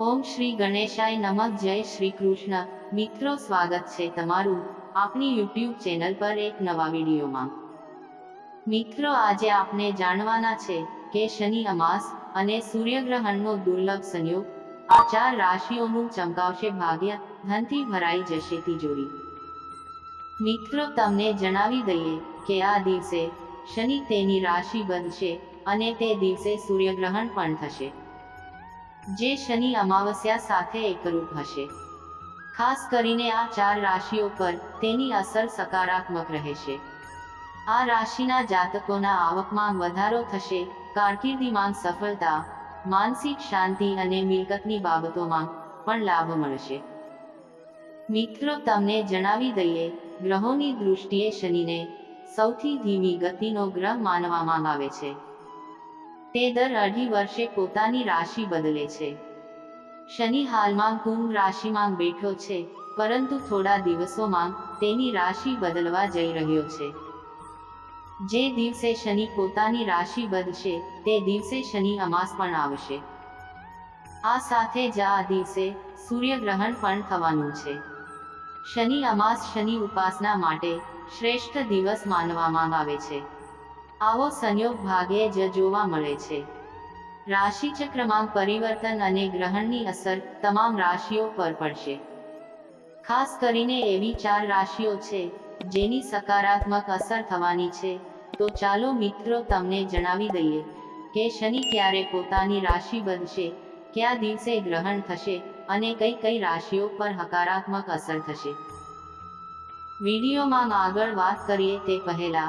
ઓમ શ્રી ગણેશાય નમઃ, જય શ્રી કૃષ્ણ. મિત્રો, સ્વાગત છે તમારું આપની યુટ્યુબ ચેનલ પર એક નવા વિડીયોમાં. મિત્રો, આજે આપણે જાણવાના છે કે શનિ અમાસ અને સૂર્યગ્રહણનો દુર્લભ સંયોગ આ ચાર રાશિઓનું ચમકાવશે ભાગ્ય, ધનથી ભરાઈ જશે તિજોરી. મિત્રો, તમને જણાવી દઈએ કે આ દિવસે શનિ તેની રાશિ બનશે અને તે દિવસે સૂર્યગ્રહણ પણ થશે. જે શનિ અમાવસ્યા સાથે એકરૂપ હશે. ખાસ કરીને આ ચાર રાશિઓ પર તેની અસર સકારાત્મક રહેશે. આ રાશિના જાતકોના આવકમાં વધારો થશે, કારકિર્દીમાં સફળતા, માનસિક શાંતિ અને મિલકતની બાબતોમાં પણ લાભ મળશે. મિત્રો, તમને જણાવી દઈએ, ગ્રહોની દૃષ્ટિએ શનિને સૌથી ધીમી ગતિનો ગ્રહ માનવામાં આવે છે. તે દર અઢી વર્ષે પોતાની રાશિ બદલે છે. શનિ હાલમાં કુંભ રાશિમાં બેઠો છે, પરંતુ થોડા દિવસોમાં તેની રાશિ બદલવા જઈ રહ્યો છે. જે દિવસે શનિ પોતાની રાશિ બદલશે, તે દિવસે શનિ અમાસ પણ આવશે. આ સાથે જ આ દિવસે સૂર્યગ્રહણ પણ થવાનું છે. શનિ અમાસ શનિ ઉપાસના માટે શ્રેષ્ઠ દિવસ માનવામાં આવે છે. આવો સંયોગ ભાગે જ જોવા મળે છે. રાશિચક્રમાં પરિવર્તન અને ગ્રહણની અસર તમામ રાશિઓ પર પડશે. ખાસ કરીને એવી ચાર રાશિઓ છે, જેની સકારાત્મક અસર થવાની છે. તો ચાલો મિત્રો તમને જણાવી દઈએ કે શનિ ક્યારે પોતાની રાશિ બનશે, કયા દિવસે ગ્રહણ થશે અને કઈ કઈ રાશિઓ પર હકારાત્મક અસર થશે. વિડીયોમાં આગળ વાત કરીએ તે પહેલા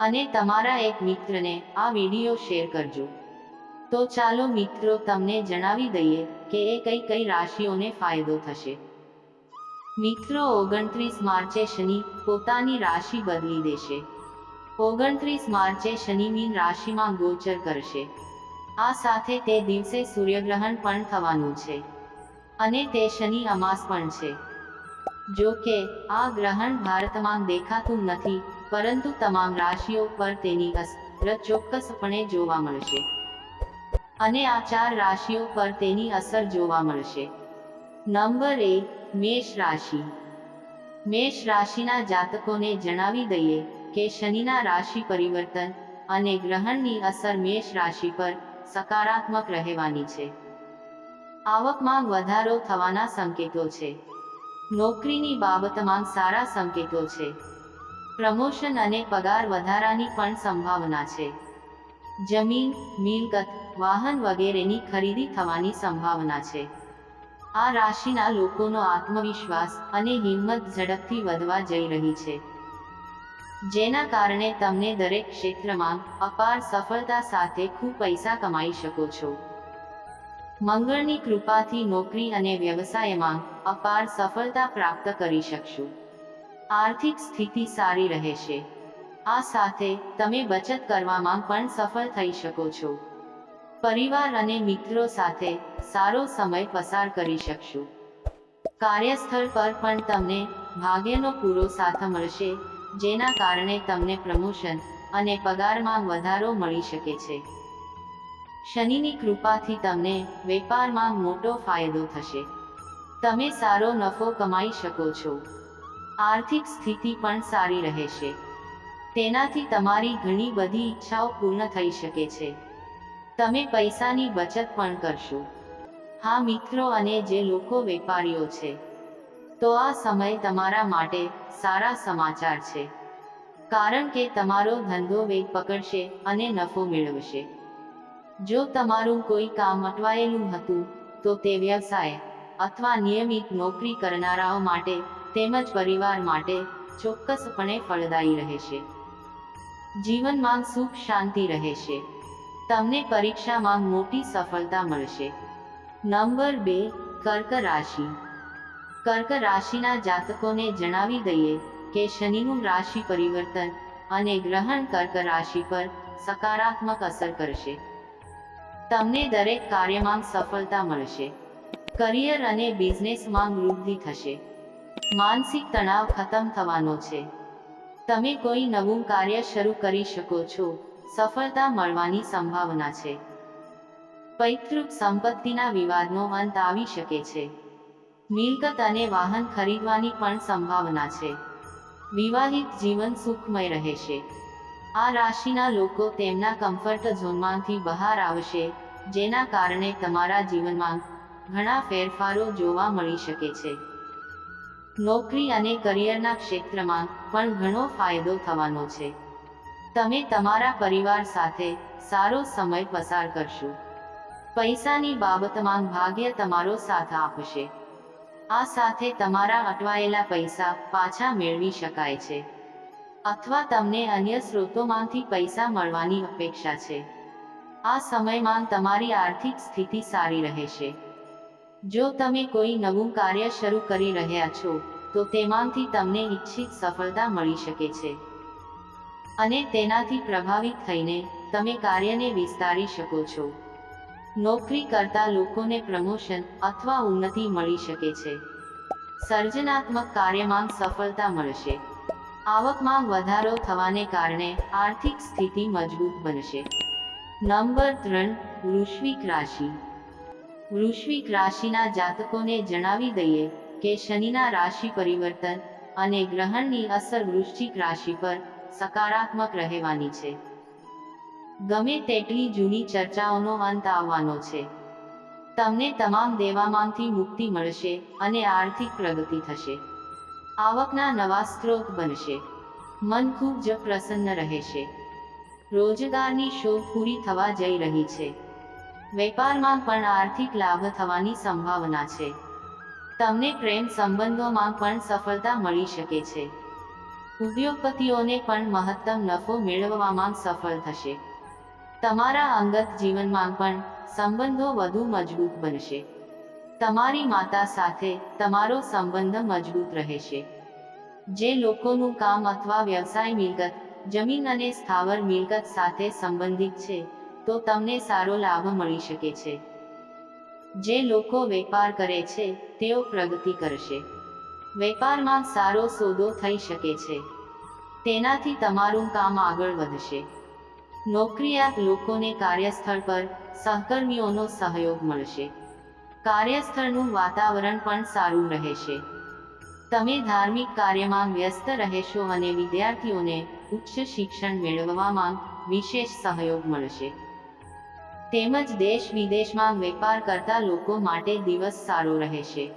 અને તમારા એક મિત્રને આ વીડિયો શેર કરજો. તો ચાલો મિત્રો તમને જણાવી દઈએ કે એ કઈ કઈ રાશિઓને ફાયદો થશે. મિત્રો ઓગણત્રીસ માર્ચે શનિ પોતાની રાશિ બદલી દેશે. ઓગણત્રીસ માર્ચે શનિ મીન રાશિમાં ગોચર કરશે. આ સાથે તે દિવસે સૂર્યગ્રહણ પણ થવાનું છે. અને તે શનિ અમાસ પણ છે. જો કે, આ ગ્રહણ ભારતમાં દેખાતું નથી પરંતુ તમામ રાશિઓ પર તેની અસર ચોક્કસપણે જોવા મળશે. અને આ ચાર રાશિઓ પર તેની અસર જોવા મળશે. નંબર એક, મેષ રાશિ. મેષ રાશિના જાતકોને જણાવી દઈએ કે શનિના રાશિ પરિવર્તન અને ગ્રહણની અસર મેષ રાશિ પર સકારાત્મક રહેવાની છે. આવકમાં વધારો થવાના સંકેતો છે. નોકરીની બાબતમાં સારા સંકેતો છે. પ્રમોશન અને પગાર વધારાની પણ સંભાવના છે. જમીન, મિલકત, વાહન વગેરેની ખરીદી થવાની સંભાવના છે. આ રાશિના લોકોનો આત્મવિશ્વાસ અને હિંમત ઝડપથી વધવા જઈ રહી છે. જેના કારણે તમને દરેક ક્ષેત્રમાં અપાર સફળતા સાથે ખૂબ પૈસા કમાઈ શકો છો. મંગળની કૃપાથી નોકરી અને વ્યવસાયમાં અપાર સફળતા પ્રાપ્ત કરી શકશો. આર્થિક સ્થિતિ સારી રહેશે. આ સાથે, તમે બચત કરવામાં પણ સફળ થઈ શકો છો. પરિવાર અને મિત્રો સાથે, સારો સમય પસાર કરી શકશો. કાર્યસ્થળ પર પણ તમને, ભાગ્યનો પૂરો સાથ મળશે, જેના કારણે તમને પ્રમોશન, અને પગારમાં વધારો મળી શકે છે. શનિની કૃપાથી તમને, વેપારમાં મોટો ફાયદો થશે. તમે સારો નફો કમાઈ શકો છો. આર્થિક સ્થિતિ પણ સારી રહેશે. તેનાથી તમારી ઘણી બધી ઈચ્છાઓ પૂર્ણ થઈ શકે છે. તમે પૈસાની બચત પણ કરશો. હા મિત્રો અને જે લોકો વેપારીઓ છે. તો આ સમય તમારા માટે સારા સમાચાર છે. કારણ કે તમારો ધંધો વેગ પકડશે અને નફો મેળવશે. જો તમારું કોઈ કામ અટવાયેલું હતું, તો તે વ્યવસાય અથવા નિયમિત નોકરી કરનારાઓ માટે તેમજ પરિવાર માટે ચોક્કસપણે ફળદાયી રહેશે. જીવનમાં સુખ શાંતિ રહેશે. તમને પરીક્ષામાં મોટી સફળતા મળશે. નંબર બે, કર્ક રાશિ. કર્ક રાશિના જાતકોને જણાવી દઈએ કે શનિનું રાશિ પરિવર્તન અને ગ્રહણ કર્ક રાશિ પર સકારાત્મક અસર કરશે. તમને દરેક કાર્યમાં સફળતા મળશે. કરિયર અને બિઝનેસમાં વૃદ્ધિ થશે. માનસિક તણાવ ખતમ થવાનો છે. તમે કોઈ નવું કાર્ય શરૂ કરી શકો છો. સફળતા મળવાની સંભાવના છે. પૈતૃક સંપત્તિના વિવાદનો અંત આવી શકે છે. મિલકત અને વાહન ખરીદવાની પણ સંભાવના છે. વિવાહિત જીવન સુખમય રહેશે. આ રાશિના લોકો તેમના કમ્ફર્ટ ઝોનમાંથી બહાર આવશે, જેના કારણે તમારા જીવનમાં ઘણા ફેરફારો જોવા મળી શકે છે. નોકરી અને કરિયરના ક્ષેત્રમાં પણ ઘણો ફાયદો થવાનો છે. તમે તમારા પરિવાર સાથે સારો સમય પસાર કરશો. પૈસાની બાબતમાં ભાગ્ય તમારો સાથ આપશે. આ સાથે તમારા અટવાયેલા પૈસા પાછા મેળવી શકાય છે. અથવા તમને અન્ય સ્ત્રોતોમાંથી પૈસા મળવાની અપેક્ષા છે. આ સમયમાં તમારી આર્થિક સ્થિતિ સારી રહેશે. જો તમે કોઈ નવું કાર્ય શરૂ કરી રહ્યા છો, તો તેમાંથી તમને ઈચ્છિત સફળતા મળી શકે છે. અને તેનાથી પ્રભાવિત થઈને, તમે કાર્યને વિસ્તારી શકો છો. નોકરી કરતા લોકોને પ્રમોશન અથવા ઉન્નતિ મળી શકે છે. સર્જનાત્મક કાર્યમાં સફળતા મળશે. આવકમાં વધારો થવાને કારણે આર્થિક સ્થિતિ મજબૂત બનશે. નંબર ત્રણ, વૃશ્વિક રાશિ. વૃશ્વિક રાશિના જાતકોને જણાવી દઈએ કે શનિના રાશિ પરિવર્તન અને ગ્રહણની અસર વૃશ્ચિક રાશિ પર સકારાત્મક રહેવાની છે. ગમે તેટલી જૂની ચર્ચાઓનો અંત આવવાનો છે. તમને તમામ દેવામાંથી મુક્તિ મળશે અને આર્થિક પ્રગતિ થશે. આવકના નવા સ્ત્રોત બનશે. મન ખૂબ જ પ્રસન્ન રહેશે. રોજગારની શોધ પૂરી થવા જઈ રહી છે. વેપારમાં પણ આર્થિક લાભ થવાની સંભાવના છે. તમને પ્રેમ સંબંધોમાં પણ સફળતા મળી શકે છે. ઉદ્યોગપતિઓને પણ મહત્તમ નફો મેળવવામાં સફળ થશે. તમારા અંગત જીવનમાં પણ સંબંધો વધુ મજબૂત બનશે. તમારી માતા સાથે તમારો સંબંધ મજબૂત રહેશે. જે લોકોનું કામ અથવા વ્યવસાય મિલકત, જમીન અને સ્થાવર મિલકત સાથે સંબંધિત છે તો તમને સારો લાભ મળી શકે છે. જે લોકો વેપાર કરે છે, તેઓ પ્રગતિ કરશે. વેપારમાં સારો સોદો થઈ શકે છે. તેનાથી તમારું કામ આગળ વધશે. નોકરિયાત લોકોને કાર્યસ્થળ પર સહકર્મીઓનો સહયોગ મળશે. કાર્યસ્થળનું વાતાવરણ પણ સારું રહેશે. તમે ધાર્મિક કાર્યમાં વ્યસ્ત રહેશો અને વિદ્યાર્થીઓને ઉચ્ચ શિક્ષણ મેળવવામાં વિશેષ સહયોગ મળશે. તેમજ દેશ વિદેશમાં વેપાર કરતા લોકો માટે દિવસ સારો રહેશે.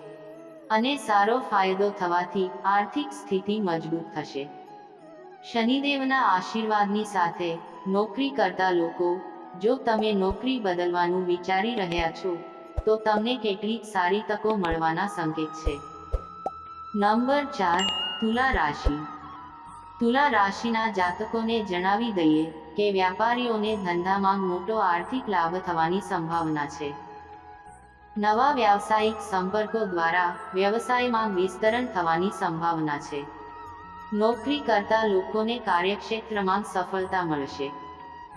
અને સારો ફાયદો થવાથી આર્થિક સ્થિતિ મજબૂત થશે. શનિદેવના આશીર્વાદની સાથે નોકરી કરતા લોકો, જો તમે નોકરી બદલવાનું વિચારી રહ્યા છો, તો તમને કેટલીક સારી તકો મળવાના સંકેત છે. નંબર ચાર, તુલા રાશિ. તુલા રાશિના જાતકોને જણાવી દઈએ કે વ્યાપારીઓને ધંધામાં મોટો આર્થિક લાભ થવાની સંભાવના છે. નવા વ્યાવસાયિક સંપર્કો દ્વારા વ્યવસાયમાં વિસ્તરણ થવાની સંભાવના છે. નોકરી કરતા લોકોને કાર્યક્ષેત્રમાં સફળતા મળશે.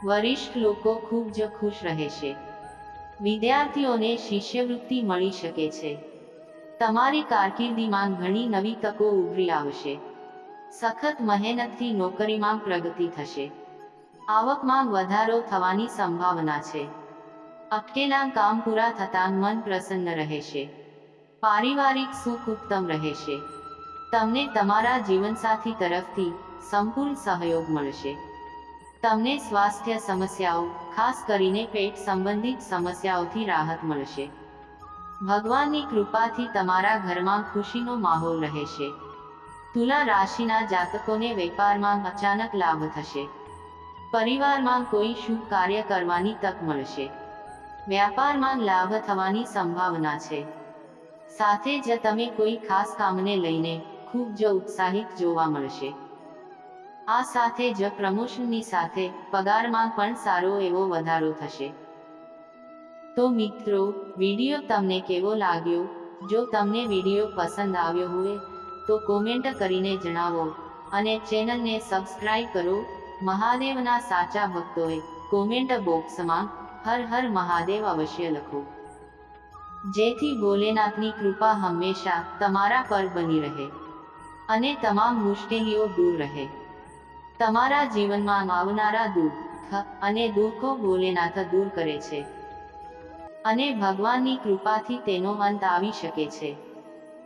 વરિષ્ઠ લોકો ખૂબ જ ખુશ રહેશે. વિદ્યાર્થીઓને શિષ્યવૃત્તિ મળી શકે છે. તમારી કારકિર્દીમાં ઘણી નવી તકો ઉભરી આવશે. સખત મહેનતથી નોકરીમાં પ્રગતિ થશે. આવકમાં વધારો થવાની સંભાવના છે. અટકેલા કામ પૂરા થતાં મન પ્રસન્ન રહેશે. પારિવારિક સુખ ઉત્તમ રહેશે. તમને તમારા જીવનસાથી તરફથી સંપૂર્ણ સહયોગ મળશે. તમને સ્વાસ્થ્ય સમસ્યાઓ, ખાસ કરીને પેટ સંબંધિત સમસ્યાઓથી રાહત મળશે. ભગવાનની કૃપાથી તમારા ઘરમાં ખુશીનો માહોલ રહેશે. તુલા રાશિના જાતકોને વેપારમાં અચાનક લાભ થશે. પરિવારમાં કોઈ શુભ કાર્ય કરવાની તક મળશે. વ્યાપારમાં લાભ થવાની સંભાવના છે. સાથે જ તમે કોઈ ખાસ કામને લઈને ખૂબ જ ઉત્સાહિત જોવા મળશે. આ સાથે જ પ્રમોશનની સાથે પગારમાં પણ સારો એવો વધારો થશે. તો મિત્રો, વીડિયો તમને કેવો લાગ્યો? જો તમને વીડિયો પસંદ આવ્યો હોય તો કોમેન્ટ કરીને જણાવો અને ચેનલને સબસ્ક્રાઇબ કરો. મહાદેવના સાચા ભક્તોએ કોમેન્ટ બોક્સમાં હર હર મહાદેવ અવશ્ય લખો. જેથી ભોલેનાથની કૃપા હંમેશા તમારા પર બની રહે અને તમામ મુશ્કેલીઓ દૂર રહે. તમારા જીવનમાં આવનારા દુઃખ અને દુઃખો ભોલેનાથ દૂર કરે છે અને ભગવાનની કૃપાથી તેનો અંત આવી શકે છે.